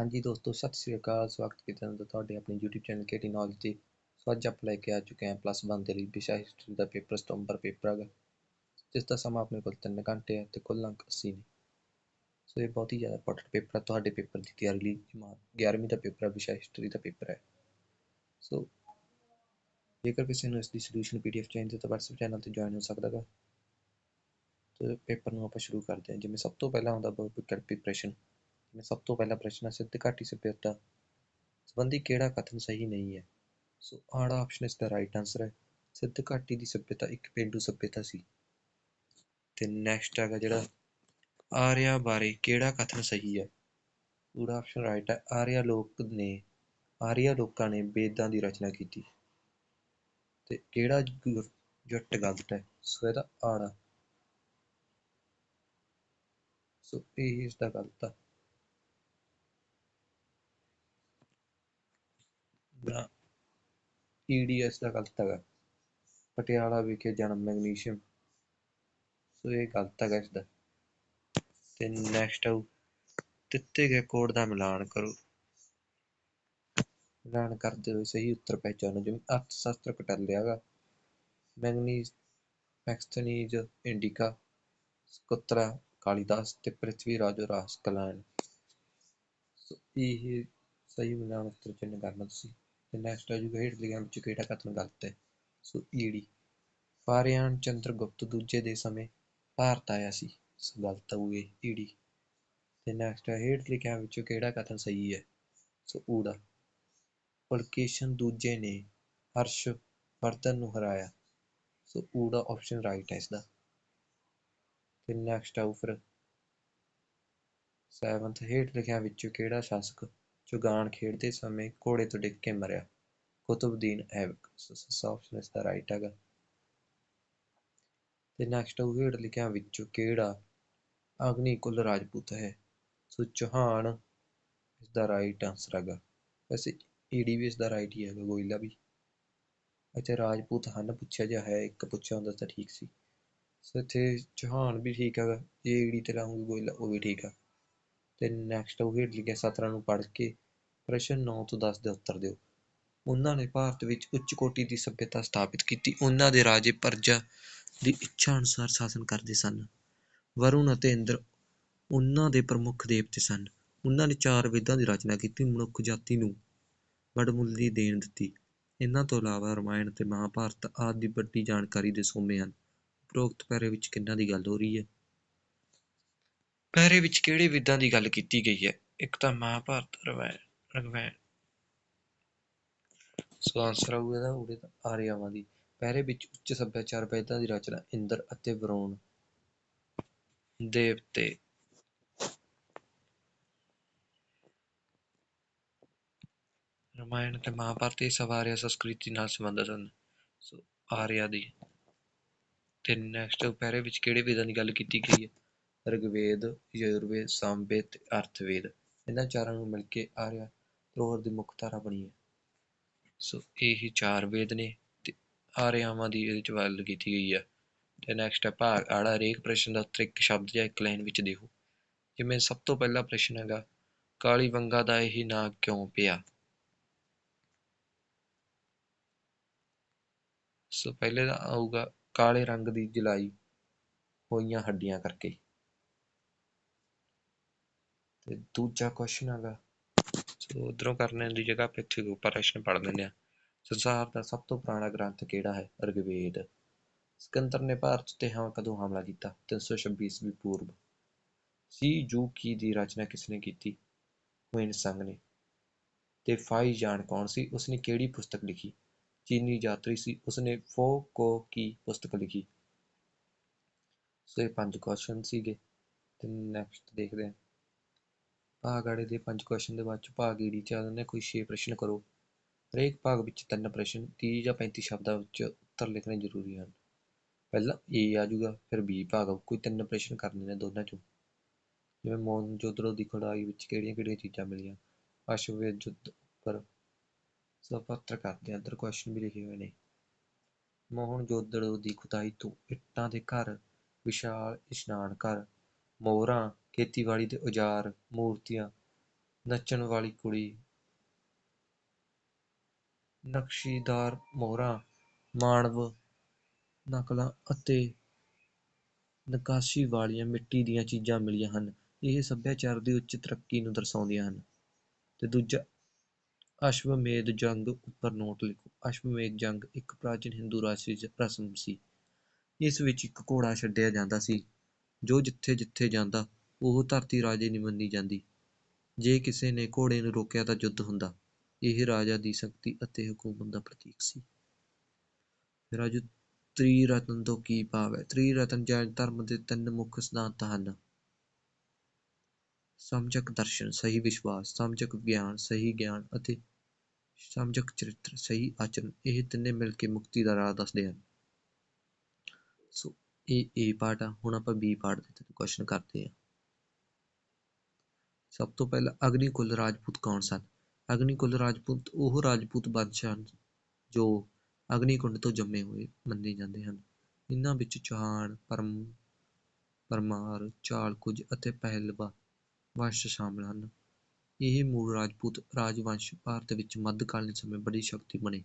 ਹਾਂਜੀ ਦੋਸਤੋ, ਸਤਿ ਸ੍ਰੀ ਅਕਾਲ, ਸਵਾਗਤ ਕੀਤਾ ਹੈ ਤੁਹਾਡੇ ਆਪਣੇ YouTube ਚੈਨਲ ਕੇਟੀ ਨੌਲੇਜ ਤੇ। ਸੋ ਅੱਜ ਆਪਾਂ ਲੈ ਕੇ ਆ ਚੁੱਕੇ ਹਾਂ ਪਲੱਸ 1 ਦੇ ਲਈ ਵਿਸ਼ਾ ਹਿਸਟਰੀ ਦਾ ਪੇਪਰ ਸਤੰਬਰ ਪੇਪਰ ਹੈਗਾ। ਜਿਸ ਦਾ ਸਮਾਂ ਆਪਣੇ ਕੋਲ 3 ਘੰਟੇ ਹੈ ਤੇ ਕੁੱਲ ਅੰਕ 80 ਨੇ। ਸੋ ਇਹ ਬਹੁਤ ਹੀ ਜ਼ਿਆਦਾ ਇੰਪੋਰਟੈਂਟ ਪੇਪਰ ਹੈ ਤੁਹਾਡੇ ਪੇਪਰ ਦੀ ਤਿਆਰੀ ਲਈ 11ਵੀਂ ਦਾ ਪੇਪਰ ਹੈ ਵਿਸ਼ਾ ਹਿਸਟਰੀ ਦਾ ਪੇਪਰ ਹੈ। ਸੋ ਜੇਕਰ ਕਿਸੇ ਨੂੰ ਇਸ ਦੀ ਸੋਲੂਸ਼ਨ ਪੀਡੀਐਫ ਚਾਹੀਦੀ ਤਾਂ WhatsApp ਚੈਨਲ ਤੇ ਜੁਆਇਨ ਹੋ ਸਕਦਾ ਹੈ ਤੇ ਪੇਪਰ ਨੂੰ ਆਪਾਂ ਸ਼ੁਰੂ ਕਰਦੇ ਹਾਂ, ਜਿਵੇਂ ਸਭ ਤੋਂ ਪਹਿਲਾਂ ਆਉਂਦਾ ਵਿਕਲਪਿਕ ਪ੍ਰੀਪਰੇਸ਼ਨ ਜਿਵੇਂ ਸਭ ਤੋਂ ਪਹਿਲਾ ਪ੍ਰਸ਼ਨ ਹੈ, ਸਿੱਧ ਘਾਟੀ ਸਭਿਅਤਾ ਸੰਬੰਧੀ ਕਿਹੜਾ ਕਥਨ ਸਹੀ ਨਹੀਂ ਹੈ? ਸੋ ਆੜਾ ਆਪਸ਼ਨ ਇਸ ਦਾ ਰਾਈਟ ਆਨਸਰ ਹੈ। ਸਿੱਧ ਘਾਟੀ ਦੀ ਸਭਿਅਤਾ ਇੱਕ ਪੇਂਡੂ ਸਭਿਅਤਾ ਸੀ। ਤੇ ਨੈਕਸਟ ਹੈਗਾ ਜਿਹੜਾ ਆਰਿਆ ਬਾਰੇ ਕਿਹੜਾ ਕਥਨ ਸਹੀ ਹੈ? ਪੂਰਾ ਆਪਸ਼ਨ ਰਾਈਟ ਹੈ। ਆਰਿਆ ਲੋਕ ਨੇ, ਆਰੀਆ ਲੋਕਾਂ ਨੇ ਵੇਦਾਂ ਦੀ ਰਚਨਾ ਕੀਤੀ। ਤੇ ਕਿਹੜਾ ਜੁੱਟ ਗਲਤ ਹੈ? ਸੋ ਇਹਦਾ ਆੜਾ। ਸੋ ਇਹ ਇਸ ਦਾ ਗਲਤ ਆ। ਜਾਂ ਈਡੀਐਸ ਦਾ ਗਲਤ ਹੈਗਾ। ਪਟਿਆਲਾ ਵਿਖੇ ਜਨਮ ਮੈਗਨੀਸ਼ੀਅਮ। ਸੋ ਇਹ ਗਲਤ ਹੈਗਾ ਇਸ ਦਾ ਤੇ ਨੈਕਸਟ ਆਉ ਦਿੱਤੇ ਗਏ ਕੋਡ ਦਾ ਮਿਲਾਨ ਕਰੋ। ਮਿਲਾਨ ਕਰਦੇ ਹੋਏ ਸਹੀ ਉੱਤਰ ਪਹਿਚਾਨੋ ਜਿਵੇਂ ਅਰਥ ਸ਼ਾਸਤਰ ਕਟਲਿਆ ਹੈਗਾ। ਮੈਗਨੀਜ਼ ਮੈਕਸਟਨੀਜ਼ ਇੰਡੀਕਾ, ਸਕੁਤਰਾ, ਕਾਲੀਦਾਸ ਤੇ ਪ੍ਰਿਥਵੀ ਰਾਜੋ ਰਾਸ ਕਲਾਨ ਸੋ ਇਹ ਸਹੀ ਮਿਲਾਨ ਉੱਤਰ ਚਿੰਨ ਕਰਨਾ ਤੁਸੀਂ। ਤੇ ਨੈਕਸਟ ਆ ਜੂਗਾ ਵਿੱਚ ਕਿਹੜਾ ਕਥਨ ਗਲਤ ਹੈ। ਸੋ ਈੜੀ, ਪਾਰਿਆਨ ਚੰਦਰਗੁਪਤ ਦੂਜੇ ਦੇ ਸਮੇਂ ਭਾਰਤ ਆਇਆ ਸੀ। ਸੋ ਗਲਤ ਹੋਊ ਈੜੀ। ਤੇ ਨੈਕਸਟ ਹੇਠ ਲਿਖਿਆਂ ਵਿੱਚੋਂ ਕਿਹੜਾ ਕਥਨ ਸਹੀ ਹੈ। ਸੋ ਊੜਾ, ਪੁਲਕੇਸ਼ਨ ਦੂਜੇ ਨੇ ਹਰਸ਼ ਵਰਧਨ ਨੂੰ ਹਰਾਇਆ। ਸੋ ਊੜਾ ਆਪਸ਼ਨ ਰਾਈਟ ਹੈ ਇਸਦਾ। ਤੇ ਨੈਕਸਟ ਆਉ ਫਿਰ 7th ਹੇਠ ਲਿਖਿਆ ਵਿੱਚੋਂ ਕਿਹੜਾ ਸ਼ਾਸਕ ਚੁਗਾਨ ਖੇਡਦੇ ਸਮੇਂ ਘੋੜੇ ਤੋਂ ਡਿੱਗ ਕੇ ਮਰਿਆ। ਕੁਤਬਦੀਨ ਐਬਕ ਸੋ ਆਪਸ਼ਨ ਇਸ ਦਾ ਰਾਈਟ ਹੈਗਾ। ਤੇ ਨੈਕਸਟ ਉਹ ਹੇਠ ਲਿਖਿਆ ਵਿੱਚੋਂ ਕਿਹੜਾ ਅਗਨੀ ਕੁਲ ਰਾਜਪੂਤ ਹੈ? ਸੋ ਚੌਹਾਨ ਇਸ ਦਾ ਰਾਈਟ ਆਨਸਰ ਹੈਗਾ। ਵੈਸੇ ਈਡੀ ਵੀ ਇਸ ਦਾ ਰਾਈਟ ਹੀ ਹੈਗਾ, ਗੋਇਲਾ ਵੀ। ਅੱਛਾ, ਰਾਜਪੂਤ ਹਨ, ਪੁੱਛਿਆ ਜਾ ਹੈ, ਇੱਕ ਪੁੱਛਿਆ ਹੁੰਦਾ ਤਾਂ ਠੀਕ ਸੀ। ਸੋ ਇੱਥੇ ਚੌਹਾਨ ਵੀ ਠੀਕ ਹੈਗਾ, ਜੇ ਈਡੀ ਤੇ ਲਾਉਂਗੇ ਗੋਇਲਾ, ਉਹ ਵੀ ਠੀਕ ਆ। ਤੇ ਨੈਕਸਟ ਉਹ ਹੇਠ ਲਿਖਿਆ ਸਤਰਾਂ ਨੂੰ ਪੜ੍ਹ ਕੇ। ਪ੍ਰਸ਼ਨ 9 ਤੋਂ 10 ਦੇ ਉੱਤਰ ਦਿਓ। ਉਹਨਾਂ ਨੇ ਭਾਰਤ ਵਿੱਚ ਉੱਚ ਕੋਟੀ ਦੀ ਸੱਭਿਅਤਾ ਸਥਾਪਿਤ ਕੀਤੀ। ਉਹਨਾਂ ਦੇ ਰਾਜੇ ਪਰਜਾ ਦੀ ਇੱਛਾ ਅਨੁਸਾਰ ਸ਼ਾਸਨ ਕਰਦੇ ਸਨ। ਵਰੁਣ ਅਤੇ ਇੰਦਰ ਉਹਨਾਂ ਦੇ ਪ੍ਰਮੁੱਖ ਦੇਵਤੇ ਸਨ। ਉਹਨਾਂ ਨੇ ਚਾਰ ਵੇਦਾਂ ਦੀ ਰਚਨਾ ਕੀਤੀ, ਮਨੁੱਖ ਜਾਤੀ ਨੂੰ ਵਡਮੁੱਲੀ ਦੇਣ ਦਿੱਤੀ। ਇਹਨਾਂ ਤੋਂ ਇਲਾਵਾ ਰਾਮਾਇਣ ਤੇ ਮਹਾਭਾਰਤ ਆਦਿ ਦੀ ਵੱਡੀ ਜਾਣਕਾਰੀ ਦੇ ਸੋਮੇ ਹਨ। ਉਪਰੋਕਤ ਪੈਰੇ ਵਿੱਚ ਕਿੰਨਾਂ ਦੀ ਗੱਲ ਹੋ ਰਹੀ ਹੈ? ਪਹਿਰੇ ਵਿੱਚ ਕਿਹੜੇ ਵਿਦਾਂ ਦੀ ਗੱਲ ਕੀਤੀ ਗਈ ਹੈ? ਇੱਕ ਤਾਂ ਮਹਾਭਾਰਤ ਰਮਾਇਣ ਰਗਵੈਣ। ਸੋ ਆਨਸਰ ਆਊਗਾ ਇਹਦਾ, ਉਹਦੇ ਤਾਂ ਆਰਿਆਵਾਂ ਦੀ। ਪਹਿਰੇ ਵਿੱਚ ਉੱਚ ਸੱਭਿਆਚਾਰ ਵੇਦਾਂ ਦੀ ਰਚਨਾ, ਇੰਦਰ ਅਤੇ ਵਰੁਣ। ਦੇਵਤੇ। ਰਮਾਇਣ ਤੇ ਮਹਾਭਾਰਤ ਇਹ ਸਭ ਆਰਿਆ ਸੰਸਕ੍ਰਿਤੀ ਨਾਲ ਸੰਬੰਧਿਤ ਹਨ। ਸੋ ਆਰਿਆ ਦੀ। ਤੇ ਨੈਕਸਟ ਪਹਿਰੇ ਵਿੱਚ ਕਿਹੜੇ ਵੇਦਾਂ ਦੀ ਗੱਲ ਕੀਤੀ ਗਈ ਹੈ? ਰਿਗਵੇਦ ਯਜੁਰਵੇਦ ਸਾਮਵੇਦ ਤੇ ਅਰਥਵੇਦ। ਇਹਨਾਂ ਚਾਰਾਂ ਨੂੰ ਮਿਲ ਕੇ ਆਰਿਆ ਧਰੋਹਰ ਦੀ ਮੁੱਖ ਧਾਰਾ ਬਣੀ ਹੈ। ਸੋ ਇਹ ਚਾਰ ਵੇਦ ਨੇ ਤੇ ਆਰਿਆਵਾਂ ਦੀ ਇਹਦੇ ਚ ਗੱਲ ਕੀਤੀ ਗਈ ਹੈ। ਤੇ ਨੈਕਸਟ ਹੈ ਭਾਗ ਆੜਾ ਹਰੇਕ ਪ੍ਰਸ਼ਨ ਦਾ ਉੱਤਰ ਇੱਕ ਸ਼ਬਦ ਜਾਂ ਇੱਕ ਲਾਈਨ ਵਿੱਚ ਦਿਓ ਜਿਵੇਂ ਸਭ ਤੋਂ ਪਹਿਲਾ ਪ੍ਰਸ਼ਨ ਹੈਗਾ, ਕਾਲੀ ਬੰਗਾ ਦਾ ਇਹ ਨਾਂ ਕਿਉਂ ਪਿਆ? ਸੋ ਪਹਿਲੇ ਦਾ ਆਊਗਾ ਕਾਲੇ ਰੰਗ ਦੀ ਜਲਾਈ ਹੋਈਆਂ ਹੱਡੀਆਂ ਕਰਕੇ। ਤੇ ਦੂਜਾ ਕੁਸ਼ਚਨ ਹੈਗਾ। ਸੋ ਉਧਰੋਂ ਕਰਨੇ ਦੀ ਜਗ੍ਹਾ ਆਪਾਂ ਇੱਥੇ ਉੱਪਰ ਪ੍ਰਸ਼ਨ ਪੜ੍ਹ ਲੈਂਦੇ ਹਾਂ। ਸੰਸਾਰ ਦਾ ਸਭ ਤੋਂ ਪੁਰਾਣਾ ਗ੍ਰੰਥ ਕਿਹੜਾ ਹੈ? ਰਿਗਵੇਦ। ਸਿਕੰਦਰ ਨੇ ਭਾਰਤ ਤੇ ਹਾਂ ਕਦੋਂ ਹਮਲਾ ਕੀਤਾ? 326 ਈਸਵੀ ਪੂਰਬ। ਸੀ ਜੂ ਕੀ ਦੀ ਰਚਨਾ ਕਿਸਨੇ ਕੀਤੀ? ਹੁਇਨ ਸੰਗ ਨੇ। ਤੇ ਫਾਈ ਜਾਨ ਕੌਣ ਸੀ? ਉਸਨੇ ਕਿਹੜੀ ਪੁਸਤਕ ਲਿਖੀ? ਚੀਨੀ ਯਾਤਰੀ ਸੀ। ਉਸਨੇ ਫੋ ਕੋ ਕੀ ਪੁਸਤਕ ਲਿਖੀ? ਸੋ ਇਹ ਪੰਜ ਕੁਐਸਚਨ ਸੀਗੇ। ਤੇ ਨੈਕਸਟ ਦੇਖਦੇ ਹਾਂ। ਭਾਗ ਆੜੇ ਦੇ ਪੰਜ ਕੁਐਸਚਨ ਦੇ ਬਾਅਦ ਚ ਭਾਗ ਈੜੀ ਚ ਆ ਜਾਂਦੇ ਕੋਈ ਛੇ ਪ੍ਰਸ਼ਨ ਕਰੋ। ਹਰੇਕ ਭਾਗ ਵਿੱਚ ਤਿੰਨ ਪ੍ਰਸ਼ਨ 30 ਜਾਂ 35 ਸ਼ਬਦਾਂ ਵਿੱਚ ਉੱਤਰ ਲਿਖਣੇ ਜ਼ਰੂਰੀ ਹਨ। ਪਹਿਲਾਂ ਏ ਆ ਜਾਊਗਾ, ਫਿਰ ਬੀ ਭਾਗ ਕੋਈ ਤਿੰਨ ਪ੍ਰਸ਼ਨ ਕਰਨੇ ਨੇ ਦੋਨਾਂ ਚੋਂ। ਜਿਵੇਂ ਮੋਨਜੋਦੜੋ ਦੀ ਖੁਦਾਈ ਵਿੱਚ ਕਿਹੜੀਆਂ ਕਿਹੜੀਆਂ ਚੀਜ਼ਾਂ ਮਿਲੀਆਂ? ਅਸ਼ਵਮੇਧ ਯੁੱਧ ਉੱਪਰ। ਸਪੱਤਰ ਕਰਦੇ ਅੰਦਰ ਕੁਐਸਚਨ ਵੀ ਲਿਖੇ ਹੋਏ ਨੇ। ਮੋਹਨ ਮੋਹਨਜੋਦੜੋ ਦੀ ਖੁਦਾਈ ਤੋਂ ਇੱਟਾਂ ਦੇ ਘਰ, ਵਿਸ਼ਾਲ ਇਸ਼ਨਾਨ ਘਰ। ਮੋਹਰਾਂ ਖੇਤੀਬਾੜੀ ਦੇ ਔਜ਼ਾਰ, ਮੂਰਤੀਆਂ, ਨੱਚਣ ਵਾਲੀ ਕੁੜੀ, ਨਕਸ਼ੀਦਾਰ ਮੋਹਰਾਂ ਮਾਣਵ ਨਕਲਾਂ ਅਤੇ ਨਕਾਸ਼ੀ ਵਾਲੀਆਂ ਮਿੱਟੀ ਦੀਆਂ ਚੀਜ਼ਾਂ ਮਿਲੀਆਂ ਹਨ। ਇਹ ਸੱਭਿਆਚਾਰ ਦੀ ਉੱਚ ਤਰੱਕੀ ਨੂੰ ਦਰਸਾਉਂਦੀਆਂ ਹਨ। ਤੇ ਦੂਜਾ, ਅਸ਼ਵਮੇਧ ਜੰਗ ਉੱਪਰ ਨੋਟ ਲਿਖੋ। ਅਸ਼ਵਮੇਧ ਜੰਗ ਇੱਕ ਪ੍ਰਾਚੀਨ ਹਿੰਦੂ ਰਾਸ਼ਟਰੀ ਰਸਮ ਸੀ। ਇਸ ਵਿੱਚ ਇੱਕ ਘੋੜਾ ਛੱਡਿਆ ਜਾਂਦਾ ਸੀ, ਜੋ ਜਿੱਥੇ ਜਿੱਥੇ ਜਾਂਦਾ ਉਹ ਧਰਤੀ ਰਾਜੇ ਨਹੀਂ ਮੰਨੀ ਜਾਂਦੀ। ਜੇ ਕਿਸੇ ਨੇ ਘੋੜੇ ਨੂੰ ਰੋਕਿਆ ਤਾਂ ਯੁੱਧ ਹੁੰਦਾ। ਇਹ ਰਾਜਾ ਦੀ ਸ਼ਕਤੀ ਅਤੇ ਹਕੂਮਤ ਦਾ ਪ੍ਰਤੀਕ ਸੀ। ਰਾਜੂ, ਤ੍ਰਿਰਤਨ ਤੋਂ ਕੀ ਭਾਵ ਹੈ? ਤ੍ਰਿਰਤਨ ਜੈਨ ਧਰਮ ਦੇ ਤਿੰਨ ਮੁੱਖ ਸਿਧਾਂਤ ਹਨ। ਸਮਝਕ ਦਰਸ਼ਨ, ਸਹੀ ਵਿਸ਼ਵਾਸ, ਸਮਝਕ ਗਿਆਨ, ਸਹੀ ਗਿਆਨ ਅਤੇ ਸਮਝਕ ਚਰਿੱਤਰ, ਸਹੀ ਆਚਰਣ। ਇਹ ਤਿੰਨੇ ਮਿਲ ਕੇ ਮੁਕਤੀ ਦਾ ਰਾਹ ਦੱਸਦੇ ਹਨ। ਸੋ, ਇਹ ਏ ਪਾਰਟ ਆ। ਹੁਣ ਆਪਾਂ ਬੀ ਪਾਰਟ ਦੇ ਤੇ ਕੁਐਸਚਨ ਕਰਦੇ ਹਾਂ। ਸਭ ਤੋਂ ਪਹਿਲਾਂ ਅਗਨੀ ਕੁਲ ਰਾਜਪੂਤ ਕੌਣ ਸਨ? ਅਗਨੀ ਅਗਨੀਕੁਲ ਰਾਜਪੂਤ ਉਹ ਰਾਜਪੂਤ ਵੰਸ਼ ਹਨ ਜੋ ਅਗਨੀਕੁੰਡ ਤੋਂ ਜੰਮੇ ਹੋਏ ਮੰਨੇ ਜਾਂਦੇ ਹਨ। ਇਹਨਾਂ ਵਿੱਚ ਚੌਹਾਨ, ਪਰਮ, ਪਰਮਾਰ ਚਾਲਕੁਜ ਅਤੇ ਪਹਿਲਵਾ ਵੰਸ਼ ਸ਼ਾਮਲ ਹਨ। ਇਹ ਮੂਲ ਰਾਜਪੂਤ ਰਾਜਵੰਸ਼ ਭਾਰਤ ਵਿੱਚ ਮੱਧਕਾਲੀਨ ਸਮੇਂ ਬੜੀ ਸ਼ਕਤੀ ਬਣੇ।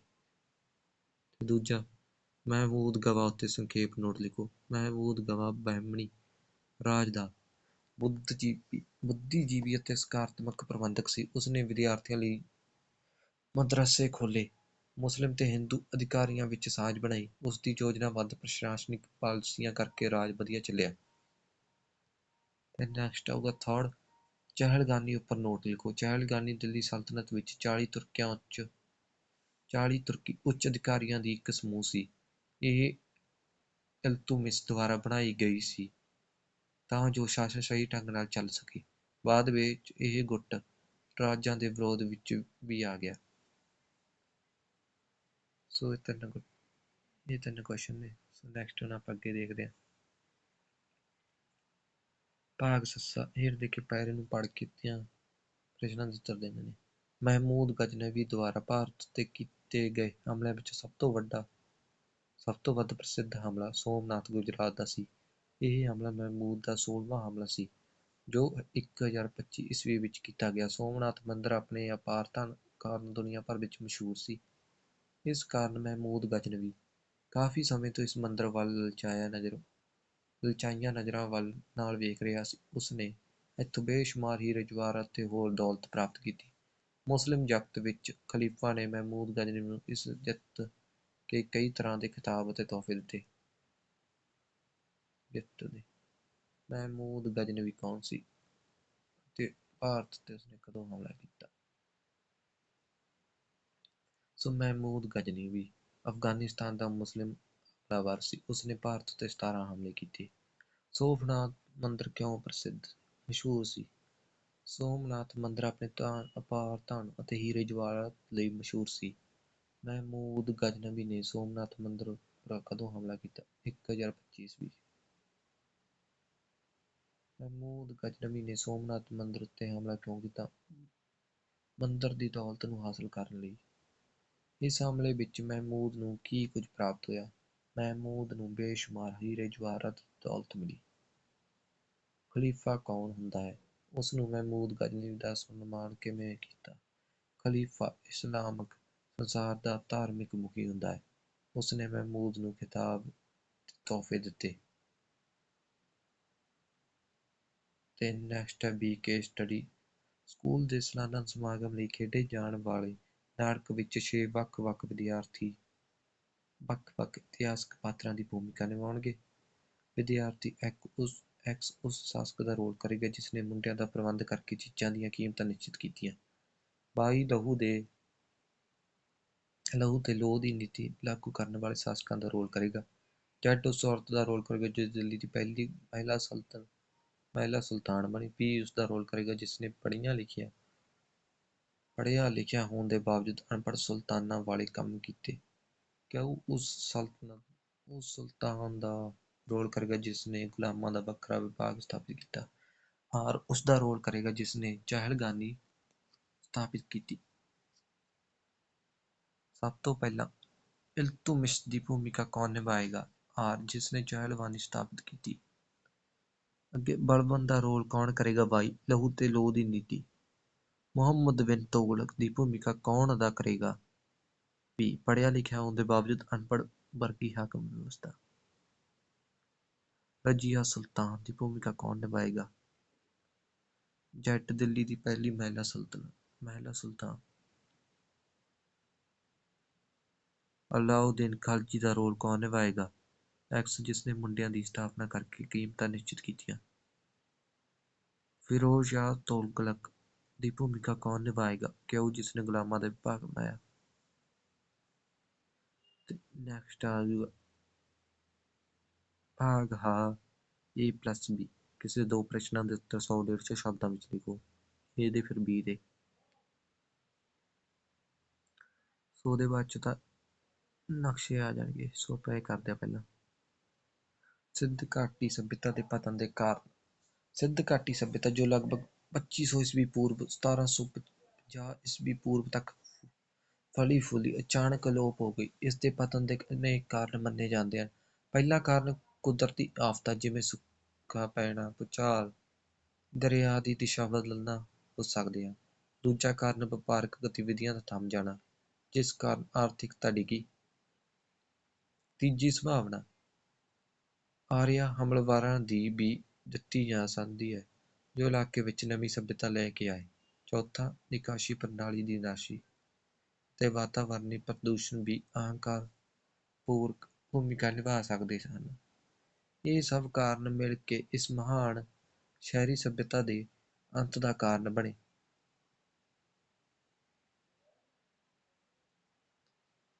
ਦੂਜਾ, ਮਹਿਮੂਦ ਗਵਾ ਉੱਤੇ ਸੰਖੇਪ ਨੋਟ ਲਿਖੋ। ਮਹਿਮੂਦ ਗਵਾ ਬਹਿਮਣੀ ਰਾਜ ਦਾ ਬੁੱਧਜੀਵੀ, ਬੁੱਧੀਜੀਵੀ ਅਤੇ ਸਕਾਰਾਤਮਕ ਪ੍ਰਬੰਧਕ ਸੀ। ਉਸਨੇ ਵਿਦਿਆਰਥੀਆਂ ਲਈ ਮਦਰਸੇ ਖੋਲ੍ਹੇ, ਮੁਸਲਿਮ ਤੇ ਹਿੰਦੂ ਅਧਿਕਾਰੀਆਂ ਵਿੱਚ ਸਾਂਝ ਬਣਾਈ। ਉਸ ਯੋਜਨਾਬੱਧ ਪ੍ਰਸ਼ਾਸਨਿਕ ਪਾਲਿਸੀਆਂ ਕਰਕੇ ਰਾਜ ਵਧੀਆ ਚੱਲਿਆ। ਤੇ ਨੈਕਸਟ ਆਊਗਾ ਥਰਡ ਚਹਿਲਗਾਨੀ ਉੱਪਰ ਨੋਟ ਲਿਖੋ। ਚਹਿਲਗਾਨੀ ਦਿੱਲੀ ਸਲਤਨਤ ਵਿੱਚ 40 ਤੁਰਕਿਆਂ ਉੱਚ 40 ਤੁਰਕੀ ਉੱਚ ਅਧਿਕਾਰੀਆਂ ਦੀ ਇੱਕ ਸਮੂਹ ਸੀ। ਇਹ ਇਲਤੁਤਮਿਸ਼ ਦੁਆਰਾ ਬਣਾਈ ਗਈ ਸੀ। ਤਾਂ ਜੋ ਸ਼ਾਸਨ ਸਹੀ ਢੰਗ ਨਾਲ ਚੱਲ ਸਕੇ। ਬਾਅਦ ਵਿੱਚ ਇਹ ਗੁੱਟ ਰਾਜਾਂ ਦੇ ਵਿਰੋਧ ਵਿੱਚ ਵੀ ਆ ਗਿਆ। ਸੋ ਇਹ ਤਿੰਨ ਇਹ ਤਿੰਨ ਕੁਐਸਚਨ ਨੇ। ਸੋ ਨੈਕਸਟ ਹੁਣ ਆਪਾਂ ਅੱਗੇ ਦੇਖਦੇ ਹਾਂ। ਭਾਗ ਸੱਸਾ ਹੇਠ ਦੇ ਕੇ ਪੈਰੇ ਨੂੰ ਪੜ੍ਹ ਕੀਤੀਆਂ ਪ੍ਰਸ਼ਨਾਂ ਦੇ ਉੱਤਰ ਦੇਣੇ ਨੇ। ਮਹਿਮੂਦ ਗਜਨਵੀ ਦੁਆਰਾ ਭਾਰਤ ਤੇ ਕੀਤੇ ਗਏ ਹਮਲਿਆਂ ਵਿੱਚ ਸਭ ਤੋਂ ਵੱਡਾ, ਸਭ ਤੋਂ ਵੱਧ ਪ੍ਰਸਿੱਧ ਹਮਲਾ ਸੋਮਨਾਥ ਗੁਜਰਾਤ ਦਾ ਸੀ। ਇਹ ਹਮਲਾ ਮਹਿਮੂਦ ਦਾ 16ਵਾਂ ਹਮਲਾ ਸੀ, ਜੋ 1025 ਈਸਵੀ ਵਿੱਚ ਕੀਤਾ ਗਿਆ। ਸੋਮਨਾਥ ਮੰਦਰ ਆਪਣੇ ਅਪਾਰ ਧਨ ਕਾਰਨ ਦੁਨੀਆ ਭਰ ਵਿੱਚ ਮਸ਼ਹੂਰ ਸੀ। ਇਸ ਕਾਰਨ ਮਹਿਮੂਦ ਗਜਨਵੀ ਕਾਫੀ ਸਮੇਂ ਤੋਂ ਇਸ ਮੰਦਰ ਵੱਲ ਲਲਚਾਇਆ ਨਜ਼ਰ, ਲਲਚਾਈਆਂ ਨਜ਼ਰਾਂ ਵੱਲ ਨਾਲ ਵੇਖ ਰਿਹਾ ਸੀ। ਉਸਨੇ ਇੱਥੋਂ ਬੇਸ਼ੁਮਾਰ ਹੀਰੇ ਜਵਾਹਰਾਤ ਅਤੇ ਹੋਰ ਦੌਲਤ ਪ੍ਰਾਪਤ ਕੀਤੀ। ਮੁਸਲਿਮ ਜਗਤ ਵਿੱਚ ਖਲੀਫਾ ਨੇ ਮਹਿਮੂਦ ਗਜਨਵੀ ਨੂੰ ਇਸ ਜਿੱਤ ਕੇ ਕਈ ਤਰ੍ਹਾਂ ਦੇ ਖਿਤਾਬ ਅਤੇ ਤੋਹਫੇ ਦਿੱਤੇ। ਜਿੱਤ ਮਹਿਮੂਦ ਗਜਨਵੀ ਕੌਣ ਸੀ? ਤੇ ਭਾਰਤ ਤੇ ਉਸਨੇ ਕਦੋਂ ਹਮਲਾ ਕੀਤਾ? ਸੋ ਮਹਿਮੂਦ ਗਜਨਵੀ ਅਫਗਾਨਿਸਤਾਨ ਦਾ ਮੁਸਲਿਮ ਹਮਲਾਵਰ ਸੀ। ਉਸਨੇ ਭਾਰਤ ਤੇ 17 ਹਮਲੇ ਕੀਤੇ। ਸੋਮਨਾਥ ਮੰਦਰ ਕਿਉਂ ਪ੍ਰਸਿੱਧ, ਮਸ਼ਹੂਰ ਸੀ? ਸੋਮਨਾਥ ਮੰਦਰ ਆਪਣੇ ਧਨ ਅਪਾਰ ਧਨ ਅਤੇ ਹੀਰੇ ਜਵਾਹਰਾਤ ਲਈ ਮਸ਼ਹੂਰ ਸੀ। ਮਹਿਮੂਦ ਗਜਨਵੀ ਨੇ ਸੋਮਨਾਥ ਮੰਦਰ ਉੱਪਰ ਕਦੋਂ ਹਮਲਾ ਕੀਤਾ? 1025 ਈਸਵੀ। ਮਹਿਮੂਦ ਗਜਨਵੀ ਨੇ ਸੋਮਨਾਥ ਮੰਦਰ ਉੱਤੇ ਹਮਲਾ ਕਿਉਂ ਕੀਤਾ? ਮੰਦਰ ਦੀ ਦੌਲਤ ਨੂੰ ਹਾਸਲ ਕਰਨ ਲਈ। ਇਸ ਹਮਲੇ ਵਿੱਚ ਮਹਿਮੂਦ ਨੂੰ ਕੀ ਕੁਝ ਪ੍ਰਾਪਤ ਹੋਇਆ? ਮਹਿਮੂਦ ਨੂੰ ਬੇਸ਼ੁਮਾਰ ਹੀਰੇ ਜਵਾਹਰਾਤ ਦੌਲਤ ਮਿਲੀ। ਖਲੀਫਾ ਕੌਣ ਹੁੰਦਾ ਹੈ? ਉਸ ਨੂੰ ਮਹਿਮੂਦ ਗਜਨਵੀ ਦਾ ਸਨਮਾਨ ਕਿਵੇਂ ਕੀਤਾ? ਖਲੀਫਾ ਇਸਲਾਮਕ ਸੰਸਾਰ ਦਾ ਧਾਰਮਿਕ ਮੁਖੀ ਹੁੰਦਾ ਹੈ। ਉਸਨੇ ਮਹਿਮੂਦ ਨੂੰ ਖਿਤਾਬ ਤੋਹਫੇ ਦਿੱਤੇ। ਤੇ ਨੈਕਸਟ ਹੈ ਬੀ ਕੇ ਸਟੱਡੀ ਸਕੂਲ ਦੇ ਸਾਲਾਨਾ ਸਮਾਗਮ ਲਈ ਖੇਡੇ ਜਾਣ ਵਾਲੇ ਨਾਟਕ ਵਿੱਚ ਛੇ ਵੱਖ-ਵੱਖ ਵਿਦਿਆਰਥੀ ਵੱਖ-ਵੱਖ ਇਤਿਹਾਸਕ ਪਾਤਰਾਂ ਦੀ ਭੂਮਿਕਾ ਨਿਭਾਉਣਗੇ। ਵਿਦਿਆਰਥੀ ਇੱਕ ਉਸ ਐਕਸ ਉਸ ਸ਼ਾਸਕ ਦਾ ਰੋਲ ਕਰੇਗਾ ਜਿਸ ਨੇ ਮੁੰਡਿਆਂ ਦਾ ਪ੍ਰਬੰਧ ਕਰਕੇ ਚੀਜ਼ਾਂ ਦੀਆਂ ਕੀਮਤਾਂ ਨਿਸ਼ਚਿਤ ਕੀਤੀਆਂ। ਬਾਈ ਲਹੂ ਦੇ, ਲਹੂ ਤੇ ਲੋਹ ਦੀ ਨੀਤੀ ਲਾਗੂ ਕਰਨ ਵਾਲੇ ਸ਼ਾਸਕਾਂ ਦਾ ਰੋਲ ਕਰੇਗਾ। ਜੱਟ ਉਸ ਔਰਤ ਦਾ ਰੋਲ ਕਰੇਗਾ ਜੋ ਦਿੱਲੀ ਦੀ ਪਹਿਲੀ ਮਹਿਲਾ ਸਲਤਨ ਮਹਿਲਾ ਸੁਲਤਾਨ ਬਣੀ ਪੀ ਉਸ ਦਾ ਰੋਲ ਕਰੇਗਾ ਜਿਸ ਨੇ ਪੜ੍ਹੀਆਂ ਲਿਖੀਆਂ ਪੜ੍ਹਿਆ ਲਿਖਿਆ ਹੋਣ ਦੇ ਬਾਵਜੂਦ ਅਨਪੜ੍ਹ ਸੁਲਤਾਨਾਂ ਵਾਲੇ ਕੰਮ ਕੀਤੇ ਕਿਉਂ ਉਸ ਸਲਤਨਤ ਉਸ ਸੁਲਤਾਨ ਦਾ ਰੋਲ ਕਰੇਗਾ ਜਿਸ ਨੇ ਗੁਲਾਮਾਂ ਦਾ ਵੱਖਰਾ ਵਿਭਾਗ ਸਥਾਪਿਤ ਕੀਤਾ ਆਰ ਉਸ ਦਾ ਰੋਲ ਕਰੇਗਾ ਜਿਸ ਨੇ ਚਹਿਲਗਾਨੀ ਸਥਾਪਿਤ ਕੀਤੀ ਸਭ ਤੋਂ ਪਹਿਲਾਂ ਇਲਤੁਤਮਿਸ਼ ਦੀ ਭੂਮਿਕਾ ਕੌਣ ਨਿਭਾਏਗਾ ਆਰ ਜਿਸ ਨੇ ਚਹਿਲਗਾਨੀ ਸਥਾਪਿਤ ਕੀਤੀ ਅੱਗੇ ਬਲਬਨ ਦਾ ਰੋਲ ਕੌਣ ਕਰੇਗਾ ਬਾਈ? ਲਹੂ ਤੇ ਲੋਹ ਦੀ ਨੀਤੀ। ਮੁਹੰਮਦ ਬਿਨ ਤੋਗਲਕ ਦੀ ਭੂਮਿਕਾ ਕੌਣ ਅਦਾ ਕਰੇਗਾ? ਵੀ ਪੜ੍ਹਿਆ ਲਿਖਿਆ ਹੋਣ ਦੇ ਬਾਵਜੂਦ ਅਨਪੜ੍ਹ ਵਰਗੀ ਹਾਕਮ ਵਿਵਸਥਾ। ਰਜੀਆ ਸੁਲਤਾਨ ਦੀ ਭੂਮਿਕਾ ਕੌਣ ਨਿਭਾਏਗਾ? ਜੱਟ ਦਿੱਲੀ ਦੀ ਪਹਿਲੀ ਮਹਿਲਾ ਸੁਲਤਾਨ ਮਹਿਲਾ ਸੁਲਤਾਨ। ਅਲਾਉਦੀਨ ਖਲਜੀ ਦਾ ਰੋਲ ਕੌਣ ਨਿਭਾਏਗਾ? ਐਕਸ ਜਿਸ ਨੇ ਮੁੰਡਿਆਂ ਦੀ ਸਥਾਪਨਾ ਕਰਕੇ ਕੀਮਤਾਂ ਨਿਸ਼ਚਿਤ ਕੀਤੀਆਂ। ਫਿਰੋਜ਼ ਸ਼ਾਹ ਤੁਗਲਕ ਦੀ ਭੂਮਿਕਾ ਕੌਣ ਨਿਭਾਏਗਾ? ਕਿਉਂ ਜਿਸ ਨੇ ਗੁਲਾਮਾਂ ਦਾ ਵਿਭਾਗ ਬਣਾਇਆ? ਤੇ ਨੈਕਸਟ ਆ ਜਾਊਗਾ ਭਾਗ ਹਾ ਏ ਪਲੱਸ ਕਿਸੇ ਦੋ ਪ੍ਰਸ਼ਨਾਂ ਦੇ ਉੱਤਰ 100 150 ਸ਼ਬਦਾਂ ਵਿੱਚ ਲਿਖੋ। ਏ ਦੇ ਫਿਰ ਬੀ ਦੇ। ਸੋ ਉਹਦੇ ਬਾਅਦ ਚ ਤਾਂ ਨਕਸ਼ੇ ਆ ਜਾਣਗੇ। ਸੋ ਆਪਾਂ ਇਹ ਕਰਦੇ ਆ ਪਹਿਲਾਂ। ਸਿੱਧ ਘਾਟੀ ਸਭਿਅਤਾ ਦੇ ਪਤਨ ਦੇ ਕਾਰਨ। ਸਿੱਧ ਘਾਟੀ ਸਭਿਅਤਾ ਜੋ ਲਗਭਗ 2500 ਈਸਵੀ ਪੂਰਵ 1750 ਈਸਵੀ ਪੂਰਬ ਤੱਕ ਫਲੀ ਫੁਲੀ ਅਚਾਨਕ ਅਲੋਪ ਹੋ ਗਈ। ਇਸ ਦੇ ਪਤਨ ਦੇ ਅਨੇਕ ਕਾਰਨ ਮੰਨੇ ਜਾਂਦੇ ਹਨ। ਪਹਿਲਾ ਕਾਰਨ ਕੁਦਰਤੀ ਆਫਤਾਂ, ਜਿਵੇਂ ਸੁੱਕਾ ਪੈਣਾ, ਭੂਚਾਲ, ਦਰਿਆ ਦੀ ਦਿਸ਼ਾ ਬਦਲਣਾ ਹੋ ਸਕਦੇ ਹਨ। ਦੂਜਾ ਕਾਰਨ ਵਪਾਰਕ ਗਤੀਵਿਧੀਆਂ ਦਾ ਥੰਮ ਜਾਣਾ, ਜਿਸ ਕਾਰਨ ਆਰਥਿਕਤਾ ਡਿੱਗੀ। ਤੀਜੀ ਸੰਭਾਵਨਾ ਆਰੀਆ ਹਮਲਵਾਰਾਂ ਦੀ ਵੀ ਦਿੱਤੀ ਜਾ ਸਕਦੀ ਹੈ, ਜੋ ਇਲਾਕੇ ਵਿੱਚ ਨਵੀਂ ਸੱਭਿਅਤਾ ਲੈ ਕੇ ਆਏ। ਚੌਥਾ, ਨਿਕਾਸ਼ੀ ਪ੍ਰਣਾਲੀ ਦੀ ਨਾਸ਼ੀ ਤੇ ਵਾਤਾਵਰਣੀ ਪ੍ਰਦੂਸ਼ਣ ਵੀ ਅਹੰਕਾਰ ਪੂਰਕ ਭੂਮਿਕਾ ਨਿਭਾ ਸਕਦੇ ਸਨ। ਇਹ ਸਭ ਕਾਰਨ ਮਿਲ ਕੇ ਇਸ ਮਹਾਨ ਸ਼ਹਿਰੀ ਸੱਭਿਅਤਾ ਦੇ ਅੰਤ ਦਾ ਕਾਰਨ ਬਣੇ।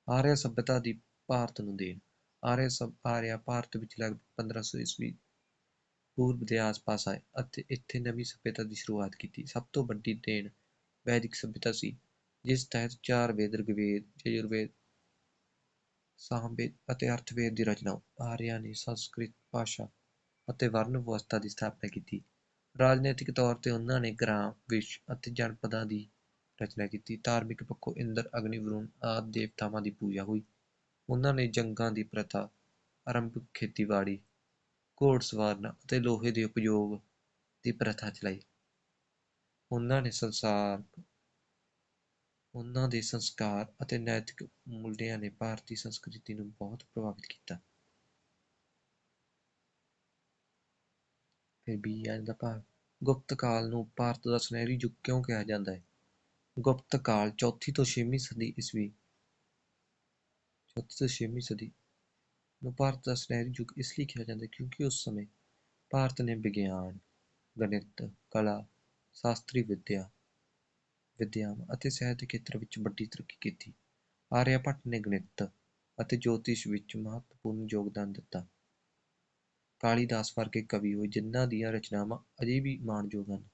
ਆਰੀਆ ਸੱਭਿਅਤਾ ਦੀ ਭਾਰਤ ਨੂੰ ਦੇਣ। ਆਰੀਆ ਸਭ ਆਰੀਆ ਭਾਰਤ ਵਿੱਚ ਲਗਭਗ 1500 ਈਸਵੀ ਪੂਰਬ ਦੇ ਆਸ-ਪਾਸ ਆਏ ਅਤੇ ਇੱਥੇ ਨਵੀਂ ਸਭਿਅਤਾ ਦੀ ਸ਼ੁਰੂਆਤ ਕੀਤੀ। ਸਭ ਤੋਂ ਵੱਡੀ ਦੇਣ ਵੈਦਿਕ ਸਭਿਅਤਾ ਸੀ, ਜਿਸ ਤਹਿਤ ਚਾਰ ਵੇਦ ਰਿਗਵੇਦ ਯਜੁਰਵੇਦ, ਸਾਮਵੇਦ ਅਤੇ ਅਰਥਵੇਦ ਦੀ ਰਚਨਾ ਆਰੀਆ ਨੇ ਸੰਸਕ੍ਰਿਤ ਭਾਸ਼ਾ ਅਤੇ ਵਰਨ ਵਿਵਸਥਾ ਦੀ ਸਥਾਪਨਾ ਕੀਤੀ। ਰਾਜਨੀਤਿਕ ਤੌਰ ਤੇ ਉਹਨਾਂ ਨੇ ਗ੍ਰਾਮ, ਵਿਸ਼ ਅਤੇ ਜਨਪਦਾਂ ਦੀ ਰਚਨਾ ਕੀਤੀ। ਧਾਰਮਿਕ ਪੱਖੋਂ ਇੰਦਰ, ਅਗਨੀ, ਵਰੁਣ ਆਦਿ ਦੇਵਤਾਵਾਂ ਦੀ ਪੂਜਾ ਹੋਈ। ਉਹਨਾਂ ਨੇ ਜੰਗਾਂ ਦੀ ਪ੍ਰਥਾ ਆਰੰਭਿਕ ਖੇਤੀਬਾੜੀ, ਘੋੜ ਸਵਾਰਨਾ ਅਤੇ ਲੋਹੇ ਦੇ ਉਪਯੋਗ ਦੀ ਪ੍ਰਥਾ ਚਲਾਈ। ਉਹਨਾਂ ਨੇ ਸੰਸਾਰ, ਉਹਨਾਂ ਦੇ ਸੰਸਕਾਰ ਅਤੇ ਨੈਤਿਕ ਮੁੱਲਿਆਂ ਨੇ ਭਾਰਤੀ ਸੰਸਕ੍ਰਿਤੀ ਨੂੰ ਬਹੁਤ ਪ੍ਰਭਾਵਿਤ ਕੀਤਾ। ਫਿਰ ਬੀ ਆ ਜਾਂਦਾ ਭਾਗ, ਗੁਪਤ ਕਾਲ ਨੂੰ ਭਾਰਤ ਦਾ ਸੁਨਹਿਰੀ ਯੁੱਗ ਕਿਉਂ ਕਿਹਾ ਜਾਂਦਾ ਹੈ? ਗੁਪਤ ਕਾਲ ਚੌਥੀ ਤੋਂ ਛੇਵੀਂ ਸਦੀ ਈਸਵੀ ਚੌਥੀ ਤੋਂ ਛੇਵੀਂ ਸਦੀ ਨੂੰ ਭਾਰਤ ਦਾ ਸੁਨਹਿਰੀ ਯੁੱਗ ਇਸ ਲਈ ਕਿਹਾ ਜਾਂਦਾ ਕਿਉਂਕਿ ਉਸ ਸਮੇਂ ਭਾਰਤ ਨੇ ਵਿਗਿਆਨ ਗਣਿਤ ਕਲਾ ਸ਼ਾਸਤਰੀ ਵਿੱਦਿਆ ਵਿਦਿਆਵਾਂ ਅਤੇ ਸਾਹਿਤ ਦੇ ਖੇਤਰ ਵਿੱਚ ਵੱਡੀ ਤਰੱਕੀ ਕੀਤੀ ਆਰਿਆ ਭੱਟ ਨੇ ਗਣਿਤ ਅਤੇ ਜੋਤਿਸ਼ ਵਿੱਚ ਮਹੱਤਵਪੂਰਨ ਯੋਗਦਾਨ ਦਿੱਤਾ ਕਾਲੀਦਾਸ ਵਰਗੇ ਕਵੀ ਹੋਏ ਜਿਨ੍ਹਾਂ ਦੀਆਂ ਰਚਨਾਵਾਂ ਅਜੇ ਵੀ ਮਾਣਯੋਗ ਹਨ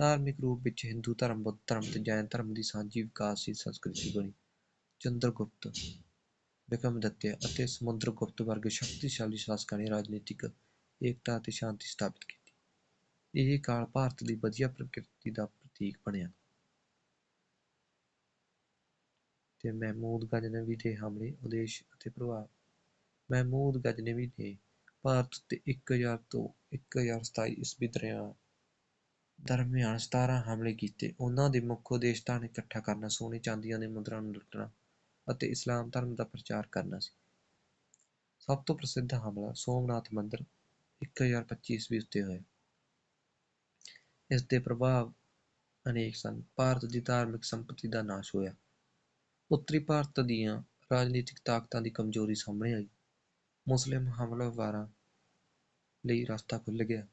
ਧਾਰਮਿਕ ਰੂਪ ਵਿੱਚ ਹਿੰਦੂ ਧਰਮ ਬੁੱਧ ਧਰਮ ਤੇ ਜੈਨ ਧਰਮ ਦੀ ਸਾਂਝੀ ਵਿਕਾਸਸ਼ੀਲ ਸੰਸਕ੍ਰਿਤੀ ਬਣੀ ਚੰਦਰਗੁਪਤ ਵਿਕਰਮਾਦਿੱਤਿਆ ਅਤੇ ਸਮੁੰਦਰਗੁਪਤ ਵਰਗੇ ਸ਼ਕਤੀਸ਼ਾਲੀ ਸ਼ਾਸਕਾਂ ਨੇ ਰਾਜਨੀਤਿਕ ਏਕਤਾ ਅਤੇ ਸ਼ਾਂਤੀ ਸਥਾਪਿਤ ਕੀਤੀ। ਇਹ ਕਾਲ ਭਾਰਤ ਦੀ ਵਧੀਆ ਪ੍ਰਕਿਰਤੀ ਦਾ ਪ੍ਰਤੀਕ ਬਣਿਆ। ਤੇ ਮਹਿਮੂਦ ਗਜਨਵੀ ਦੇ ਹਮਲੇ, ਉਦੇਸ਼ ਅਤੇ ਪ੍ਰਭਾਵ। ਮਹਿਮੂਦ ਗਜਨਵੀ ਨੇ ਭਾਰਤ ਤੇ 1000 ਤੋਂ 1027 ਈਸਵੀ ਦਰਮਿਆਨ ਦਰਮਿਆਨ 17 ਹਮਲੇ ਕੀਤੇ। ਉਹਨਾਂ ਦੇ ਮੁੱਖ ਉਦੇਸ਼ ਧਨ ਇਕੱਠਾ ਕਰਨਾ, ਸੋਨੇ ਚਾਂਦੀਆਂ ਦੇ ਮੁਦਰਾ ਨੂੰ ਲੁੱਟਣਾ ਅਤੇ ਇਸਲਾਮ ਧਰਮ ਦਾ ਪ੍ਰਚਾਰ ਕਰਨਾ ਸੀ। ਸਭ ਤੋਂ ਪ੍ਰਸਿੱਧ ਹਮਲਾ ਸੋਮਨਾਥ ਮੰਦਰ 1025 ਈਸਵੀ ਉੱਤੇ ਹੋਇਆ। ਇਸ ਦੇ ਪ੍ਰਭਾਵ ਅਨੇਕ ਸਨ। ਭਾਰਤ ਦੀ ਧਾਰਮਿਕ ਸੰਪਤੀ ਦਾ ਨਾਸ਼ ਹੋਇਆ। ਉੱਤਰੀ ਭਾਰਤ ਦੀਆਂ ਰਾਜਨੀਤਿਕ ਤਾਕਤਾਂ ਦੀ ਕਮਜ਼ੋਰੀ ਸਾਹਮਣੇ ਆਈ। ਮੁਸਲਿਮ ਹਮਲਾਵਰਾਂ ਲਈ ਰਸਤਾ ਖੁੱਲ੍ਹ ਗਿਆ।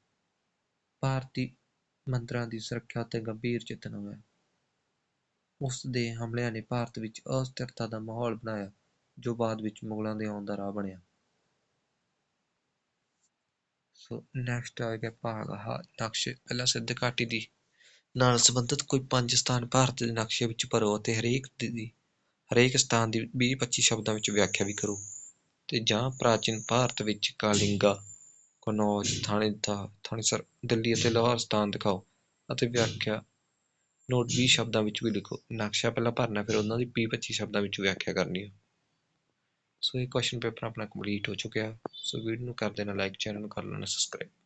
ਭਾਰਤੀ ਮੰਦਰਾਂ ਦੀ ਸੁਰੱਖਿਆ ਉੱਤੇ ਗੰਭੀਰ ਚਿੰਤਨ ਹੋਇਆ। ਉਸ ਦੇ ਹਮਲਿਆਂ ਨੇ ਭਾਰਤ ਵਿੱਚ ਅਸਥਿਰਤਾ ਦਾ ਮਾਹੌਲ ਬਣਾਇਆ, ਜੋ ਬਾਅਦ ਵਿੱਚ ਮੁਗਲਾਂ ਦੇ ਆਉਣ ਦਾ ਰਾਹ ਬਣਿਆ। ਸੋ ਨੈਕਸਟ ਆ ਭਾਗ ਆਹ ਨਕਸ਼ੇ। ਪਹਿਲਾਂ ਸਿੱਧ ਘਾਟੀ ਦੀ। ਨਾਲ ਸੰਬੰਧਿਤ ਕੋਈ ਪੰਜ ਸਥਾਨ ਭਾਰਤ ਦੇ ਨਕਸ਼ੇ ਵਿੱਚ ਭਰੋ ਅਤੇ ਹਰੇਕ ਦੀ ਹਰੇਕ ਸਥਾਨ ਦੀ 20-25 ਸ਼ਬਦਾਂ ਵਿੱਚ ਵਿਆਖਿਆ ਵੀ ਕਰੋ। ਤੇ ਜਾਂ ਪ੍ਰਾਚੀਨ ਭਾਰਤ ਵਿੱਚ ਕਾਲਿੰਗਾ, ਕਨੌਜ ਥਾਣੇ ਦਾ ਥਾਣੇਸਰ, ਦਿੱਲੀ ਅਤੇ ਲਾਹੌਰ ਸਥਾਨ ਦਿਖਾਓ ਅਤੇ ਵਿਆਖਿਆ ਨੋਟ ਵੀਹ ਸ਼ਬਦਾਂ ਵਿੱਚ ਵੀ ਲਿਖੋ। ਨਕਸ਼ਾ ਪਹਿਲਾਂ ਭਰਨਾ, ਫਿਰ ਉਹਨਾਂ ਦੀ ਵੀਹ ਪੱਚੀ ਸ਼ਬਦਾਂ ਵਿੱਚ ਵਿਆਖਿਆ ਕਰਨੀ ਹੈ ਸੋ ਇਹ ਕੁਐਸਚਨ ਪੇਪਰ ਆਪਣਾ ਕੰਪਲੀਟ ਹੋ ਚੁੱਕਿਆ। ਸੋ ਵੀਡੀਓ ਨੂੰ ਕਰ ਦੇਣਾ ਲਾਈਕ ਚੈਨਲ ਨੂੰ ਕਰ ਲੈਣਾ ਸਬਸਕ੍ਰਾਈਬ